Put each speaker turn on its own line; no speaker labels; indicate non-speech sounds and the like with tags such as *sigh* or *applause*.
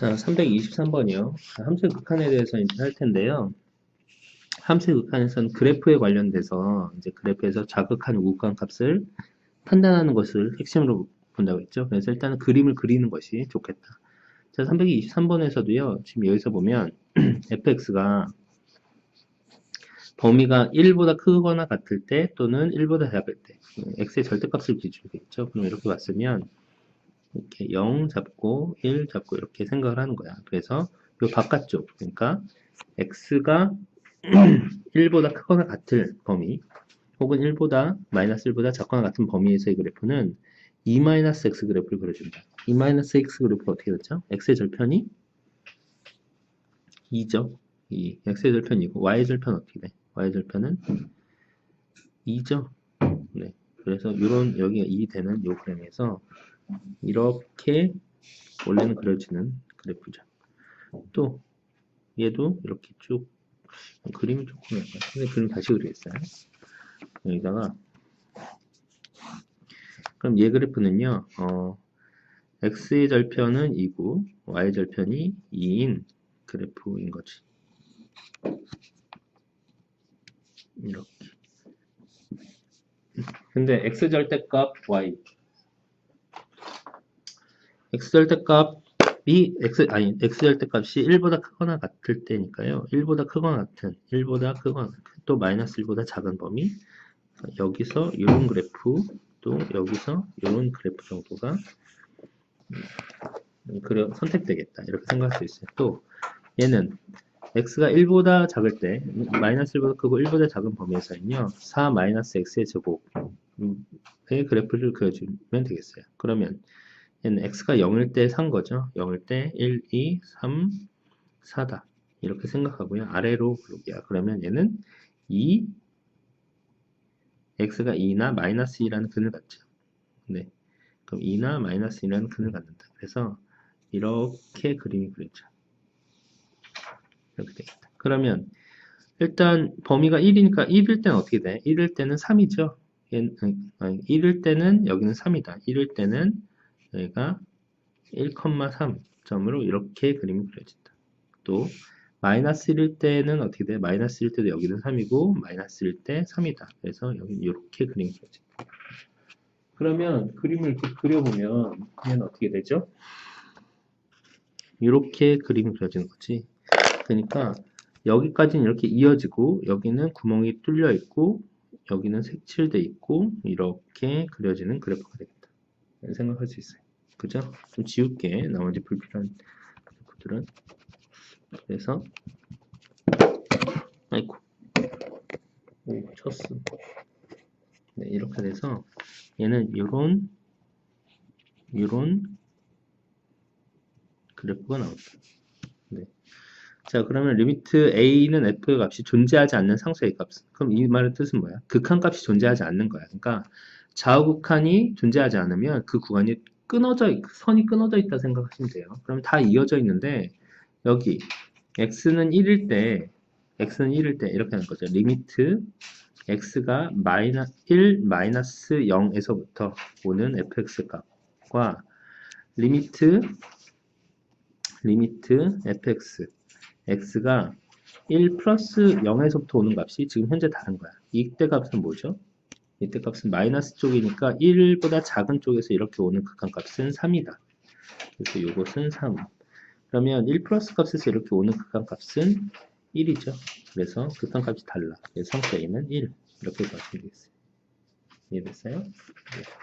자, 323번이요. 함수의 극한에 대해서 이제 할 텐데요. 함수의 극한에서는 그래프에 관련돼서 이제 그래프에서 자극한 우극한 값을 판단하는 것을 핵심으로 본다고 했죠. 그래서 일단은 그림을 그리는 것이 좋겠다. 자, 323번에서도요. 지금 여기서 보면 *clears throat* fx가 범위가 1보다 크거나 같을 때 또는 1보다 작을 때 x의 절대값을 기준으로 했죠. 그럼 이렇게 봤으면 이렇게 0 잡고 1 잡고 이렇게 생각을 하는 거야. 그래서 이 바깥쪽 그러니까 x가 *clears throat* 1보다 크거나 같을 범위 혹은 1보다 마이너스 1보다 작거나 같은 범위에서의 그래프는 2-x 그래프를 그려준다. 2-x 그래프가 어떻게 됐죠? x의 절편이 2죠. 2. x의 절편이고 y의 절편 어떻게 돼? y의 절편은 2죠. 네. 그래서 이런 여기가 2 되는 요 그램에서 이렇게 원래는 그려지는 그래프죠. 또 얘도 이렇게 쭉 그림이 조금 약간 근데 그림 다시 그리겠어요. 여기다가 그럼 얘 그래프는요. 어, x의 절편은 2고 y의 절편이 2인 그래프인 거지. 이렇게. 근데 x 절대값 y x 절대 값이 x 아니 x 절대 값이 1보다 크거나 같을 때니까요. 1보다 크거나 같은 1보다 크거나 또 마이너스 1보다 작은 범위 여기서 이런 그래프 또 여기서 이런 그래프 정도가 음, 그래 선택되겠다 이렇게 생각할 수 있어요. 또 얘는 x가 1보다 작을 때 마이너스 1보다 크고 1보다 작은 범위에서는요 4 마이너스 x의 제곱의 그래프를 그려주면 되겠어요. 그러면 얘는 x가 0일 때 산 거죠. 0일 때 1, 2, 3, 4다. 이렇게 생각하고요. 아래로 그러기야. 그러면 얘는 2, x가 2나 마이너스 2라는 근을 갖죠. 네. 그럼 2나 마이너스 2라는 근을 갖는다. 그래서 이렇게 그림이 그려져. 이렇게 되겠다. 그러면 일단 범위가 1이니까 1일 때는 어떻게 돼? 1일 때는 3이죠. 아니, 1일 때는 여기는 3이다. 1일 때는 여기가 1,3점으로 이렇게 그림이 그려진다. 또 마이너스 1일 때는 어떻게 돼? 마이너스 1일 때도 여기는 3이고 마이너스 1일 때 3이다. 그래서 여기는 이렇게 그림이 그려진다. 그러면 그림을 그려보면 얘는 어떻게 되죠? 이렇게 그림이 그려지는 거지. 그러니까 여기까지는 이렇게 이어지고 여기는 구멍이 뚫려 있고 여기는 색칠돼 있고 이렇게 그려지는 그래프가 되겠다. 생각할 수 있어요. 그죠? 좀 지울게. 나머지 불필요한 그래프들은. 그래서 아이고 오 쳤어. 네, 이렇게 돼서 얘는 요런 요런 그래프가 나온다. 네. 자 그러면 리미트 a는 f의 값이 존재하지 않는 상수의 값. 그럼 이 말의 뜻은 뭐야? 극한 값이 존재하지 않는 거야. 그러니까 좌우극한이 존재하지 않으면 그 구간이 끊어져 선이 끊어져 있다 생각하시면 돼요. 그럼 다 이어져 있는데 여기 x는 1일 때 x는 1일 때 이렇게 하는 거죠. 리미트 x가 마이너 1 마이너스 0에서부터 오는 fx 값과 리미트 리미트 fx x가 1 플러스 0에서부터 오는 값이 지금 현재 다른 거야. 이때 값은 뭐죠? 이때 값은 마이너스 쪽이니까 1보다 작은 쪽에서 이렇게 오는 극한값은 3이다. 그래서 이것은 3. 그러면 1 플러스 값에서 이렇게 오는 극한값은 1이죠. 그래서 극한값이 달라. 그래서 성수 A는 1. 이렇게 구하시면 되겠어요. 이해됐어요? 네.